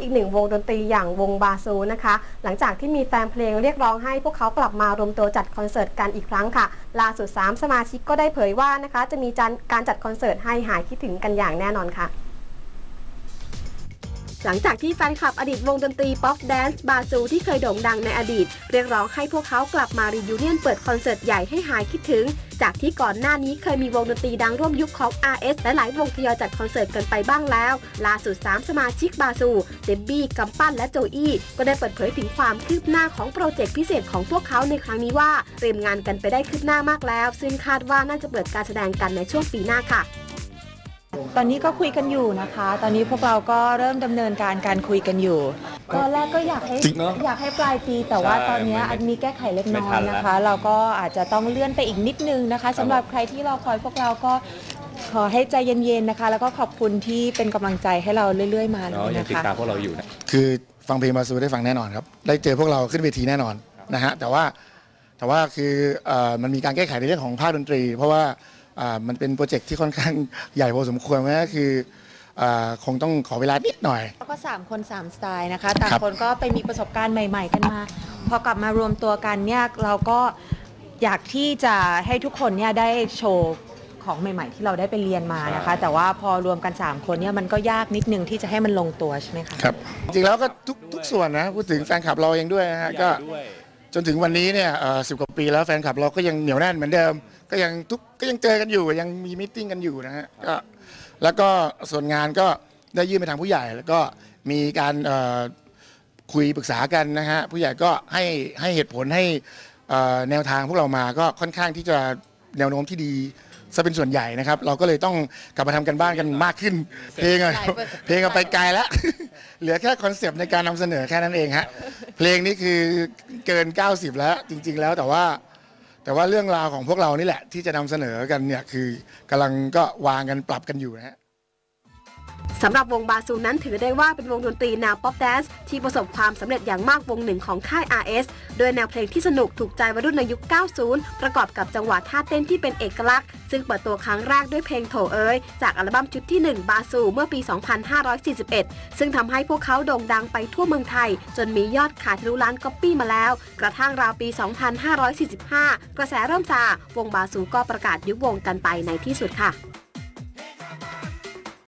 อีกหนึ่งวงดนตรีอย่างวงบาซูนะคะ หลังจากที่มีแฟนเพลงเรียกร้องให้พวกเขากลับมารวมตัวจัดคอนเสิร์ตกันอีกครั้งค่ะ ล่าสุด 3 สมาชิกก็ได้เผยว่านะคะ จะมีการจัดคอนเสิร์ตให้หายคิดถึงกันอย่างแน่นอนค่ะ หลังจากที่แฟนคลับอดีตวงดนตรีป๊อปแดนซ์บาซูที่เคยโด่งดังในอดีต เรียกร้องให้พวกเขากลับมารียูเนียนเปิดคอนเสิร์ตใหญ่ให้หายคิดถึง จากที่ก่อนหน้านี้เคยมีวงดนตรีดังร่วมยุคของ RS และหลายวงทยอยจัดคอนเสิร์ตกันไปบ้างแล้ว ล่าสุด 3 สมาชิกบาซูเดบบี้กัมปั้นและโจอี้ก็ได้เปิดเผยถึงความคืบหน้าของโปรเจกต์พิเศษของพวกเขาในครั้งนี้ว่าเตรียมงานกันไปได้คืบหน้ามากแล้ว ซึ่งคาดว่าน่าจะเปิดการแสดงกันในช่วงปีหน้าค่ะ ตอนนี้ก็คุยกันอยู่นะคะ ตอนนี้พวกเราก็เริ่มดำเนินการการคุยกันอยู่ ตอนแรกก็อยากให้จริงเนอะอยากให้ปลายปี แต่ว่าใช่ตอนเนี้ยไม่มีแก้ไขเล็กน้อไม่ทัยนแล้วนะคะ เราก็อาจจะต้องเลื่อนไปอีกนิดนึงนะคะสำหรับใครที่รอคอยพวกเราก็ขอให้ใจเย็นๆนะคะ แล้วก็ขอบคุณที่เป็นกำลังใจให้เราเรื่อย ๆ มาเลเนาะยยังนะติดคะ ตามพวกเราอยู่นะ คือฟังเพลงมาซูได้ฟังแน่นอนครับ ได้เจอพวกเราขึ้นเวทีแน่นอนนะฮะแต่ว่าแต่ว่าคือเอ่อมันมีการแก้ไขในเรื่องของภาคดนตรี เพราะว่าอ่า มันเป็นโปรเจกต์ที่ค่อนข้างใหญ่พอสมควรก็คืออ่าคงต้องขอเวลานิดหน่อยแล้วก็ 3 คน 3 สไตล์นะคะต่างครับคนก็ไปมีประสบการณ์ใหม่ ๆ กันมา พอกลับมารวมตัวกันเนี่ยเราก็อยากที่จะให้ทุกคนเนี่ยได้โชว์ของใหม่ ๆ ที่เราได้ไปเรียนมานะคะ แต่ว่าพอรวมกัน 3 คนเนี่ยมันก็ยากนิดนึงที่จะให้มันลงตัวใช่ไหมคะครับจริงๆแล้วก็ทุกทุกส่วนนะพูดถึงแฟนคลับเราเองด้วยนะฮะก็จนถึงวันนี้เนี่ยสิบกว่าปีแล้วแฟนคลับเราก็ยังเหนียวแน่นเหมือนเดิม ก็ยังทุกก็ยังเจอกันอยู่ยังมีมิทติ้งกันอยู่นะฮะก็แล้วก็ส่วนงานก็ได้ยื่นไปทางผู้ใหญ่ แล้วก็มีการเอ่อคุยปรึกษากันนะฮะผู้ใหญ่ก็ให้ให้เหตุผลให้เอ่อแนวทางพวกเรามาก็ค่อนข้างที่จะแนวโน้มที่ดีซะเป็นส่วนใหญ่นะครับ เราก็เลยต้องกลับมาทำกันบ้านกันมากขึ้น เพลงอะหลายเปอร์เพลงเอาไปไกลแล้ว เหลือแค่คอนเซปต์ในการนำเสนอแค่นั้นเองฮะเพลงนี้คือเกิน 90 แล้วจริง ๆ แล้วแต่ว่า แต่ว่าเรื่องราวของพวกเรานี่แหละที่จะนำเสนอกันเนี่ยคือกำลังก็วางกันปรับกันอยู่นะฮะ สำหรับวงบาซูนั้นถือได้ว่าเป็นวงดนตรีแนวป๊อปแดนซ์ที่ประสบความสำเร็จอย่างมากวงหนึ่งของค่าย RS โดยแนวเพลงที่สนุกถูกใจวัยรุ่นในยุค 90 ประกอบกับจังหวะท่าเต้นที่เป็นเอกลักษณ์ ซึ่งเปิดตัวครั้งแรกด้วยเพลงโถเอ้ย จากอัลบั้มชุดที่ 1 บาซูเมื่อปี 2541 ซึ่งทำให้พวกเขาโด่งดังไปทั่วเมืองไทย จนมียอดขายทะลุล้านก๊อปปี้มาแล้ว กระทั่งราวปี 2545 กระแสเริ่มซาวงบาซูก็ประกาศยุบวงกันไปในที่สุดค่ะ